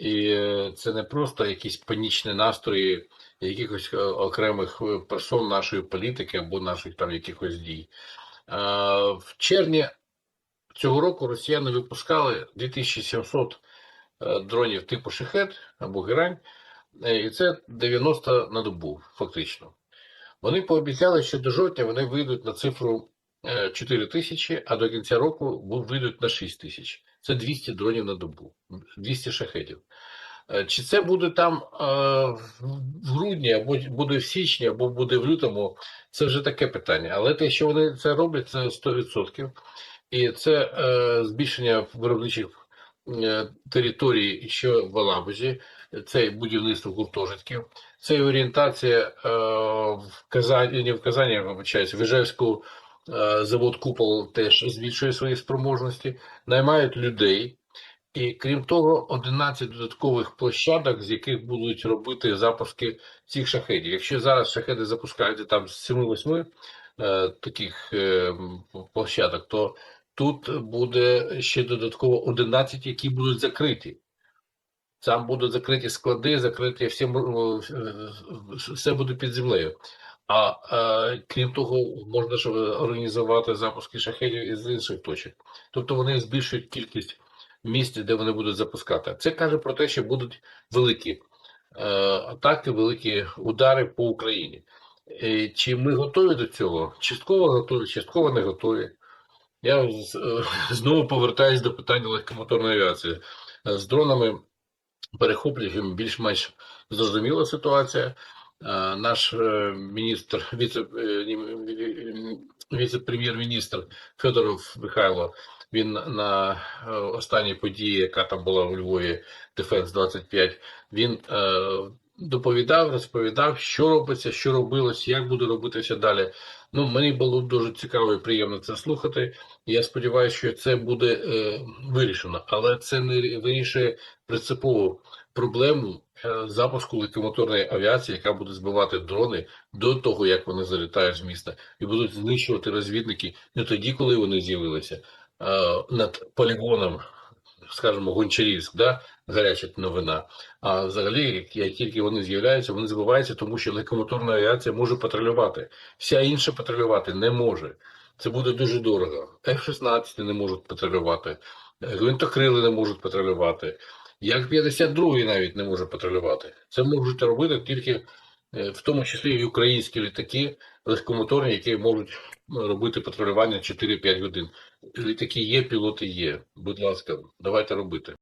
І е, це не просто якісь панічні настрої якихось е, окремих е, персон нашої політики або наших там якихось дій. В червні цього року росіяни випускали 2700 е, дронів типу Шахет або Герань, і це 90 на добу, фактично. Вони пообіцяли, що до жовтня вони вийдуть на цифру е, 4 тисячі, а до кінця року вийдуть на 6 тисяч. Це 200 дронів на добу, 200 шахетів. Е, Чи це буде там е, в грудні, або буде в січні, або буде в лютому, це вже таке питання. Але те, що вони це роблять, це 100%. І це е, збільшення виробничих територій, що в Алабузі, це будівництво гуртожитків, це орієнтація в Казані, не в Казані, вибачаюсь, в Іжевську завод Купол теж збільшує свої спроможності, наймають людей. І крім того, 11 додаткових площадок, з яких будуть робити запуски цих шахедів. Якщо зараз шахеди запускаються там з 7-8 е, таких е, площадок, то тут буде ще додатково 11, які будуть закриті. Там будуть закриті склади, закриті всі, е, все буде під землею. А е, крім того, можна ж організувати запуски шахедів із інших точок. Тобто вони збільшують кількість місць, де вони будуть запускати. Це каже про те, що будуть великі е, атаки, великі удари по Україні. Е, Чи ми готові до цього? Частково готові, частково не готові. Я е, знову повертаюсь до питання легкомоторної авіації. Е, З дронами перехоплюємо більш-менш зрозуміла ситуація. Е, Наш е, міністр, е, ні, віце-прем'єр-міністр Федоров Михайло, він на останній події, яка там була у Львові, Дефенс 25, він доповідав, розповідав, що робиться, що робилось, як буде робитися далі. Ну, мені було дуже цікаво і приємно це слухати. Я сподіваюся, що це буде е, вирішено, але це не вирішує принципову проблему запуску легкомоторної авіації, яка буде збивати дрони до того, як вони залітають з міста, і будуть знищувати розвідники не тоді, коли вони з'явилися е, над полігоном, скажімо, Гончарівськ, да, гаряча новина. А взагалі, як, тільки вони з'являються, вони збиваються, тому що легкомоторна авіація може патрулювати. Вся інша патрулювати не може. Це буде дуже дорого. F-16 не можуть патрулювати, е, гвинтокрили не можуть патрулювати. Як 52 навіть не може патрулювати. Це можуть робити тільки е, в тому числі і українські літаки легкомоторні, які можуть робити патрулювання 4-5 годин. Літаки є, пілоти є. Будь ласка, давайте робити.